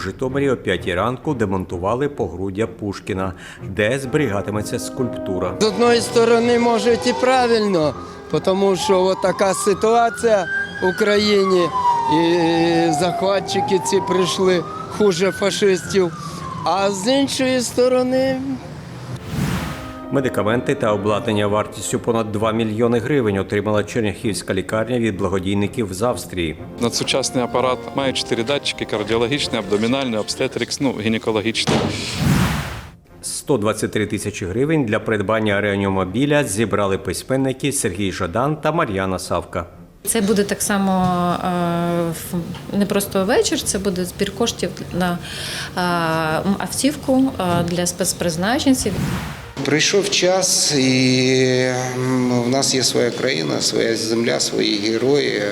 Житомирі о 5 ранку демонтували погруддя Пушкіна, де зберігатиметься скульптура. З одної сторони, може, і правильно, тому що от така ситуація в Україні, і захватчики ці прийшли хуже фашистів. А з іншої сторони, Медикаменти та обладнання вартістю понад 2 мільйони гривень отримала Черняхівська лікарня від благодійників з Австрії. Надсучасний апарат має чотири датчики: кардіологічний, абдомінальний, обстетрикс, ну гінекологічний. 123 тисячі гривень для придбання реанімобіля зібрали письменники Сергій Жадан та Мар'яна Савка. Це буде так само е, в- не просто вечір, це буде збір коштів на е, автівку е, для спецпризначенців. Прийшов час, і в нас є своя країна, своя земля, свої герої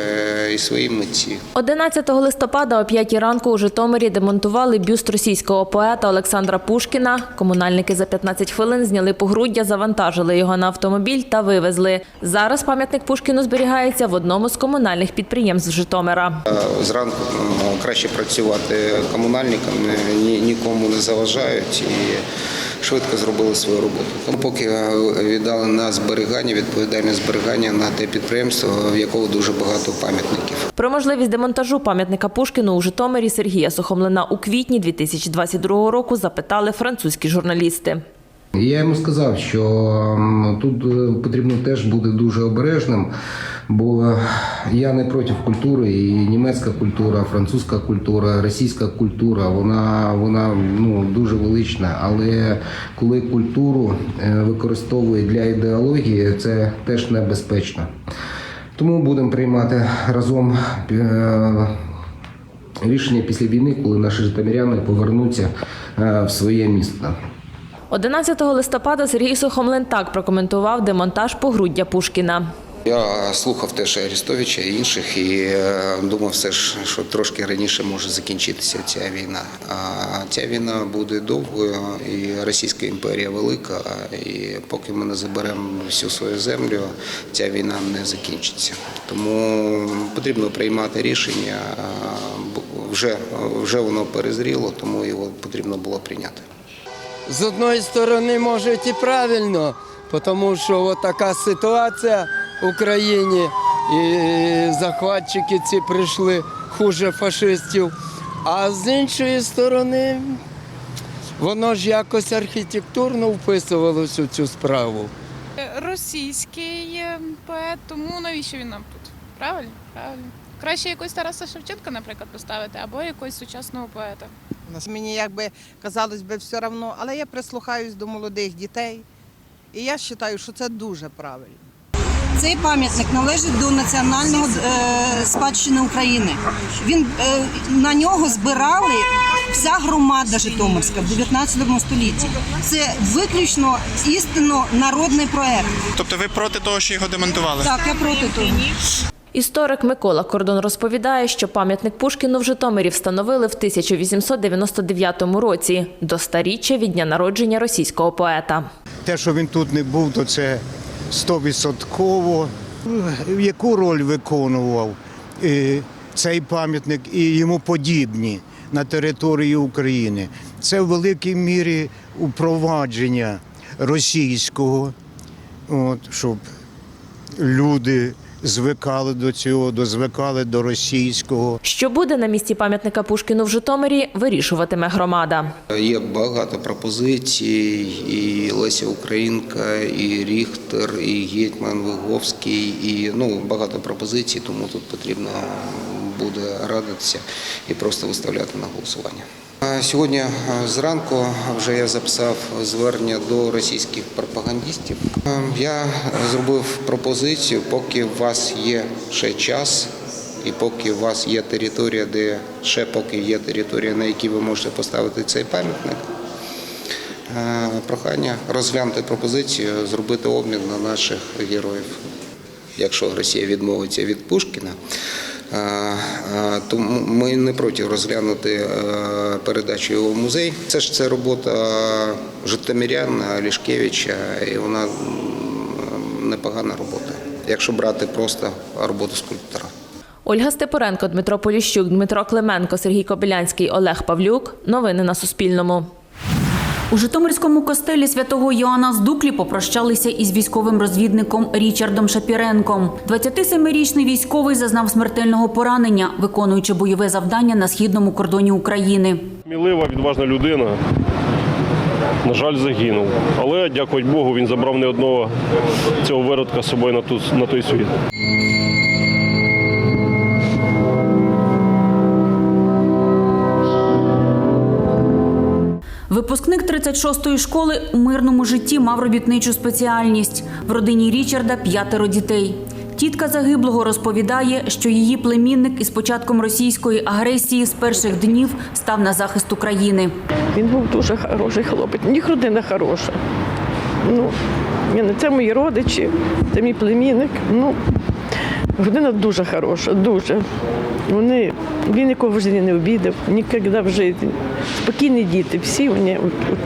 е, і свої митці. 11 листопада о 5 ранку у Житомирі демонтували бюст російського поета Олександра Пушкіна. Комунальники за 15 хвилин зняли погруддя, завантажили його на автомобіль та вивезли. Зараз пам'ятник Пушкіну зберігається в одному з комунальних підприємств Житомира. Е, Зранку краще працювати комунальникам, е, нікому не заважають і швидко зробили свою роботу. Тому Поки е, віддали на зберігання, відповідальне зберігання на те підприємство, в якого дуже багато пам'ятників. Про можливість демонтажу пам'ятника Пушкіну у Житомирі Сергія Сухомлина у квітні 2022 року запитали французькі журналісти. Я йому сказав, що тут е, потрібно теж бути дуже обережним, бо я не проти культури, і німецька культура, французька культура, російська культура, вона, вона ну, дуже велична. Але коли культуру е, використовують для ідеології, це теж небезпечно. Тому будемо приймати разом е, рішення після війни, коли наші житомиряни повернуться е, в своє місто. 11 листопада Сергій Сухомлин так прокоментував демонтаж погруддя Пушкіна. Я слухав теж Арестовича і інших, і е, думав все ж, що трошки раніше може закінчитися ця війна. А ця війна буде довгою, і Російська імперія велика. І поки ми не заберемо всю свою землю, ця війна не закінчиться. Тому потрібно приймати рішення. Вже, вже воно перезріло, тому його потрібно було прийняти. з одної сторони, може, і правильно, тому що от така ситуація Україні, і захватчики ці прийшли хуже фашистів. А з іншої сторони, воно ж якось архітектурно вписувалося у цю справу. російський е, поет, тому навіщо він нам тут? Правильно? Правильно. Краще якогось Тараса Шевченка, наприклад, поставити, або якогось сучасного поета. Мені якби казалось би все одно, але я прислухаюсь до молодих дітей. І я вважаю, що це дуже правильно. Цей пам'ятник належить до національного е, спадщини України. Він е, на нього збирали вся громада Житомирська в 19 столітті. Це виключно істинно народний проект. Тобто ви проти того, що його демонтували? Так, я проти того. Історик Микола Кордон розповідає, що пам'ятник Пушкіну в Житомирі встановили в 1899 році до старіччя від дня народження російського поета. Те, що він тут не був, то це стовідсотково. Яку роль виконував е, цей пам'ятник і йому подібні на території України? Це в великій мірі упровадження російського, от, щоб люди звикали до цього, дозвикали до російського. Що буде на місці пам'ятника Пушкіну в Житомирі, вирішуватиме громада. Є багато пропозицій, і Леся Українка, і Ріхтер, і Гетьман Виговський, і ну багато пропозицій, тому тут потрібно буде радитися і просто виставляти на голосування. А Сьогодні е, зранку вже я записав звернення до російських пропагандистів. Е, Я зробив пропозицію, поки у вас є ще час, і поки у вас є територія, де ще поки є територія, на якій ви можете поставити цей пам'ятник. е, Прохання розглянути пропозицію, зробити обмін на наших героїв. Якщо Росія відмовиться від Пушкіна, е, е, то м- ми не проти розглянути е, передачу його в музей. Це ж це робота Житомирян Лішкевича, і вона непогана робота, якщо брати просто роботу скульптора. Ольга Степоренко, Дмитро Поліщук, Дмитро Клименко, Сергій Кобилянський, Олег Павлюк. Новини на Суспільному. У Житомирському костелі святого Йоанна з Дуклі попрощалися із військовим розвідником Річардом Шапіренком. 27-річний військовий зазнав смертельного поранення, виконуючи бойове завдання на східному кордоні України. Смілива, відважна людина. На жаль, загинув. Але, дякувати Богу, він забрав не одного цього виродка з собою на той світ. Випускник 36-ї школи у мирному житті мав робітничу спеціальність. В родині Річарда п'ятеро дітей. Тітка загиблого розповідає, що її племінник із початком російської агресії з перших днів став на захист України. Він був дуже хороший хлопець. Них родина хороша. Ну, ну, це мої родичі, це мій племінник. Ну, родина дуже хороша, дуже. Вони, він нікого в житті не обідав, ніколи в житті. Спокійні діти, всі вони,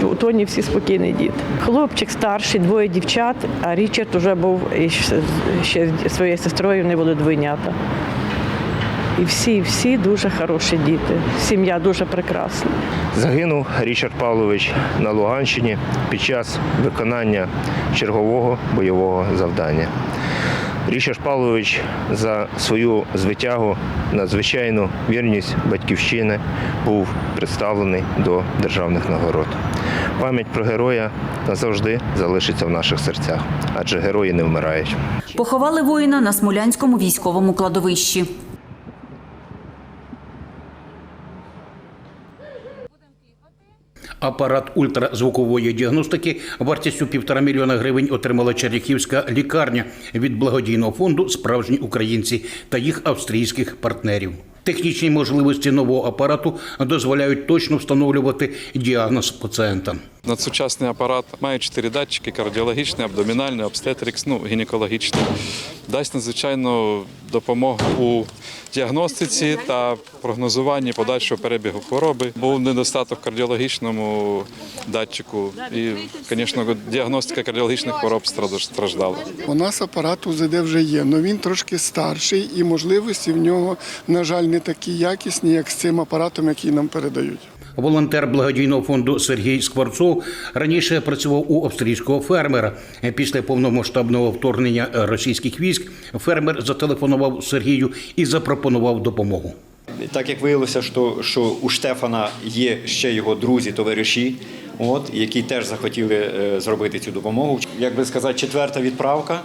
у, Тоні всі спокійні діти. Хлопчик старший, двоє дівчат, а Річард вже був ще з своєю сестрою, вони були двойнята. І всі, всі дуже хороші діти. Сім'я дуже прекрасна. Загинув Річард Павлович на Луганщині під час виконання чергового бойового завдання. Річард Павлович за свою звитягу, надзвичайну вірність батьківщини був представлений до державних нагород. Пам'ять про героя назавжди залишиться в наших серцях, адже герої не вмирають. Поховали воїна на Смолянському військовому кладовищі. Апарат ультразвукової діагностики вартістю півтора мільйона гривень отримала Черняхівська лікарня від благодійного фонду Справжні українці та їх австрійських партнерів. Технічні можливості нового апарату дозволяють точно встановлювати діагноз пацієнта. Надсучасний апарат має чотири датчики: кардіологічний, абдомінальний, обстетрикс, ну, гінекологічний. Дасть надзвичайну допомогу у діагностиці та прогнозуванні подальшого перебігу хвороби. Був недостаток в кардіологічному датчику, і, звісно, діагностика кардіологічних хвороб страждала. У нас апарат УЗД вже є, але він трошки старший і можливості в нього, на жаль, не такі якісні, як з цим апаратом, який нам передають. Волонтер благодійного фонду Сергій Скворцов раніше працював у австрійського фермера. Після повномасштабного вторгнення російських військ фермер зателефонував Сергію і запропонував допомогу. Так як виявилося, що, що у Штефана є ще його друзі, товариші, от, які теж захотіли е, зробити цю допомогу. Як би сказати, четверта відправка.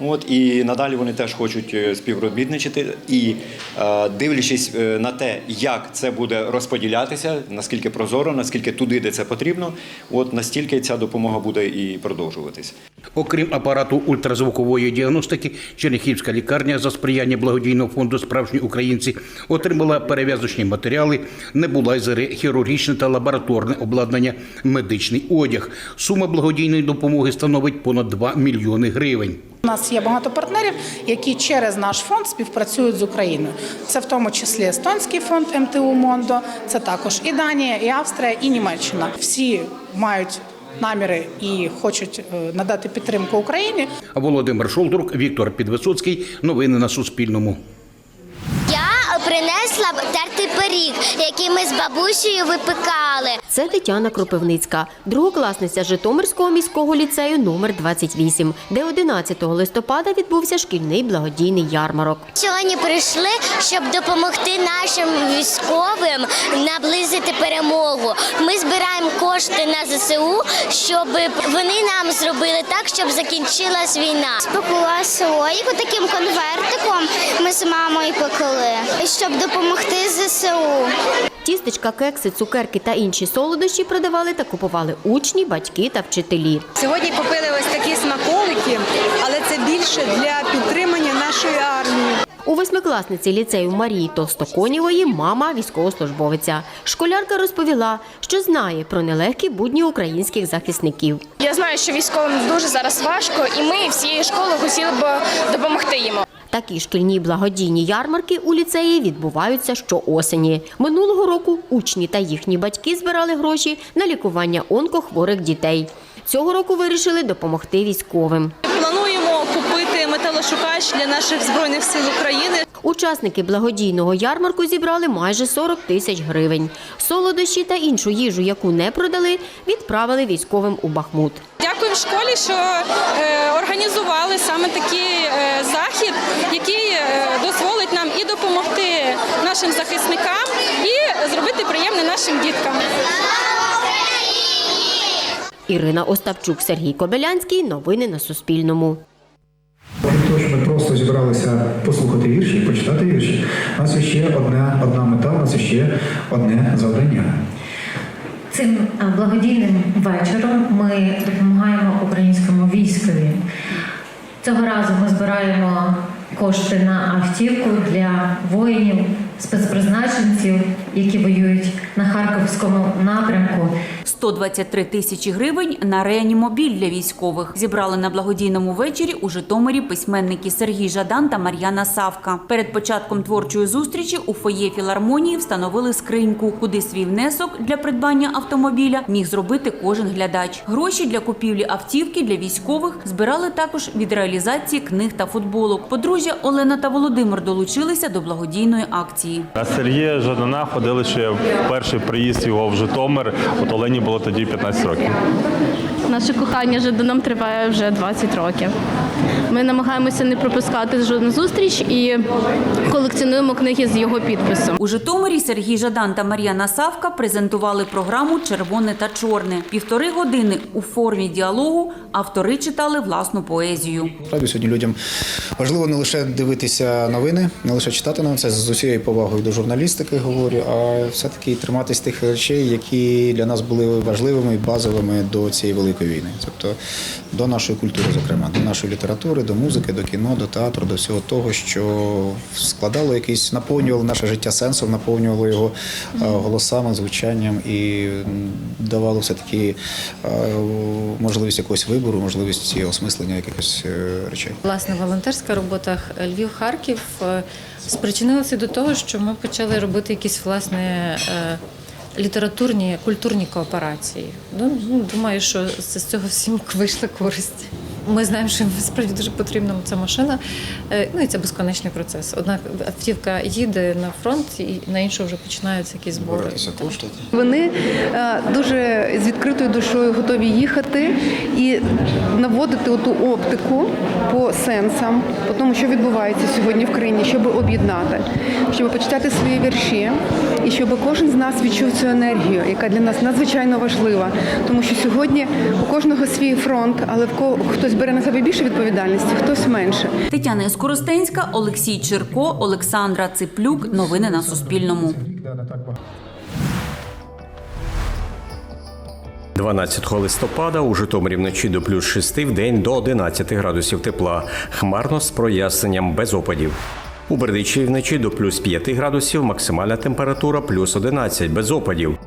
От, і надалі вони теж хочуть е, співробітничати. І е, дивлячись е, на те, як це буде розподілятися, наскільки прозоро, наскільки туди, де це потрібно, от настільки ця допомога буде і продовжуватися. Окрім апарату ультразвукової діагностики, Черняхівська лікарня за сприяння благодійного фонду Справжні українці отримала перев'язочні матеріали, небулайзери, хірургічне та лабораторне обладнання, медичний одяг. Сума благодійної допомоги становить понад 2 мільйони гривень. У нас є багато партнерів, які через наш фонд співпрацюють з Україною. Це в тому числі естонський фонд МТУ Мондо, це також і Данія, і Австрія, і Німеччина. Всі мають наміри і хочуть е, надати підтримку Україні. Володимир Шолдрук, Віктор Підвисоцький. Новини на Суспільному. Принесла тертий пиріг, який ми з бабусею випекали. Це Тетяна Кропивницька, другокласниця Житомирського міського ліцею номер 28, де 11 листопада відбувся шкільний благодійний ярмарок. Сьогодні прийшли, щоб допомогти нашим військовим наблизити перемогу. Ми збираємо кошти на ЗСУ, щоб вони нам зробили так, щоб закінчилась війна. Спекла слоїку таким конвертиком. Ми з мамою пекли, щоб допомогти ЗСУ. Тістечка, кекси, цукерки та інші солодощі продавали та купували учні, батьки та вчителі. Сьогодні купили ось такі смаколики, але це більше для підтримання нашої армії. У восьмикласниці ліцею Марії Толстоконєвої мама військовослужбовиця. Школярка розповіла, що знає про нелегкі будні українських захисників. Я знаю, що військовим дуже зараз важко, і ми всією школою хотіли б допомогти їм. Такі шкільні благодійні ярмарки у ліцеї відбуваються щоосені. Минулого року учні та їхні батьки збирали гроші на лікування онкохворих дітей. Цього року вирішили допомогти військовим. Плануємо купити метало світлошукач для наших збройних сил України. Учасники благодійного ярмарку зібрали майже 40 тисяч гривень. Солодощі та іншу їжу, яку не продали, відправили військовим у Бахмут. Дякую школі, що е, організували саме такий е, захід, який е, дозволить нам і допомогти нашим захисникам, і зробити приємне нашим діткам. Ірина Остапчук, Сергій Кобилянський. Новини на Суспільному. Що ми просто зібралися послухати вірші, почитати вірші. У нас ще одна, одна мета, у нас ще одне завдання. Цим благодійним вечором ми допомагаємо українському військові. Цього разу ми збираємо кошти на автівку для воїнів, спецпризначенців, які воюють на харківському напрямку. 123 тисячі гривень на реанімобіль для військових зібрали на благодійному вечорі у Житомирі письменники Сергій Жадан та Мар'яна Савка. Перед початком творчої зустрічі у фоє філармонії встановили скриньку, куди свій внесок для придбання автомобіля міг зробити кожен глядач. Гроші для купівлі автівки для військових збирали також від реалізації книг та футболок. Подружжя Олена та Володимир долучилися до благодійної акції. А Сергія Жадана ходили ще в перший приїзд його в Житомир. От Олені було тоді 15 років. Наше кохання з Жаданом триває вже 20 років. Ми намагаємося не пропускати жодну зустріч і колекціонуємо книги з його підписом. У Житомирі Сергій Жадан та Мар'яна Савка презентували програму Червоне та чорне. Півтори години у формі діалогу автори читали власну поезію. Справді сьогодні людям важливо не лише дивитися новини, не лише читати новини, це з усією повагою до журналістики говорю, а все-таки триматись тих речей, які для нас були важливими і базовими до цієї великої війни. Тобто до нашої культури, зокрема, до нашої літератури, до музики, до кіно, до театру, до всього того, що складало якийсь, наповнювало наше життя сенсом, наповнювало його е, голосами, звучанням і давало все-таки е, можливість якогось вибору, можливість осмислення якихось е, речей. Власне, волонтерська робота Львів-Харків е, спричинилася до того, що ми почали робити якісь власне. Літературні культурні кооперації. Ну ну, думаю, що з цього всім вийшла користь. Ми знаємо, що справді дуже потрібна ця машина. Е, Ну і це безконечний процес. Одна автівка їде на фронт, і на іншу вже починаються якісь збори. Вони е, дуже з відкритою душою готові їхати і наводити ту оптику по сенсам, по тому, що відбувається сьогодні в країні, щоб об'єднати, щоб почитати свої вірші, і щоб кожен з нас відчув цю енергію, яка для нас надзвичайно важлива. Тому що сьогодні у кожного свій фронт, але в кого хтось бере на себе більше відповідальності, хтось менше. Тетяна Скоростенська, Олексій Черко, Олександра Циплюк. Новини на Суспільному. 12 листопада у Житомирі вночі до плюс 6, в день до 11 градусів тепла. Хмарно з проясненням без опадів. У Бердичеві вночі до плюс 5 градусів, максимальна температура плюс 11 без опадів.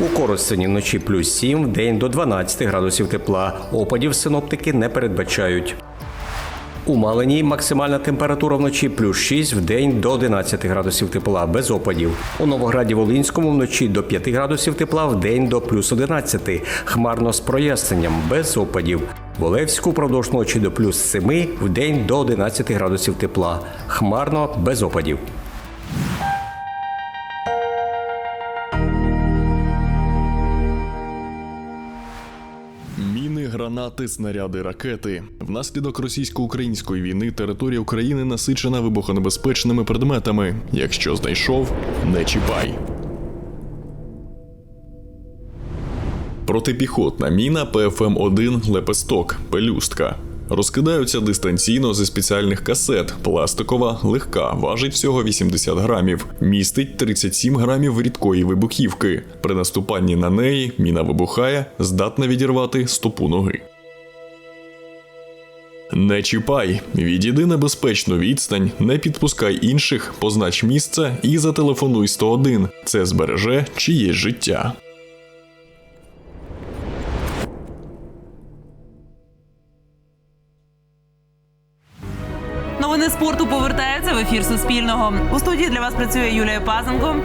У Коростені вночі плюс 7, в день до 12 градусів тепла. Опадів синоптики не передбачають. У Малині максимальна температура вночі плюс 6, в день до 11 градусів тепла, без опадів. У Новограді Волинському вночі до 5 градусів тепла, в день до плюс 11, хмарно з проясненням, без опадів. В Олевську впродовж ночі до плюс 7, в день до 11 градусів тепла, хмарно, без опадів. Гранати, снаряди, ракети. Внаслідок російсько-української війни територія України насичена вибухонебезпечними предметами. Якщо знайшов, не чіпай. Протипіхотна міна ПФМ-1 Лепесток Пелюстка. Розкидаються дистанційно зі спеціальних касет. Пластикова, легка, важить всього 80 грамів, містить 37 грамів рідкої вибухівки. При наступанні на неї міна вибухає, здатна відірвати стопу ноги. Не чіпай, відійди на безпечну відстань, не підпускай інших, познач місце і зателефонуй 101. Це збереже чиєсь життя. Новини спорту повертаються в ефір Суспільного. У студії для вас працює Юлія Пазенко.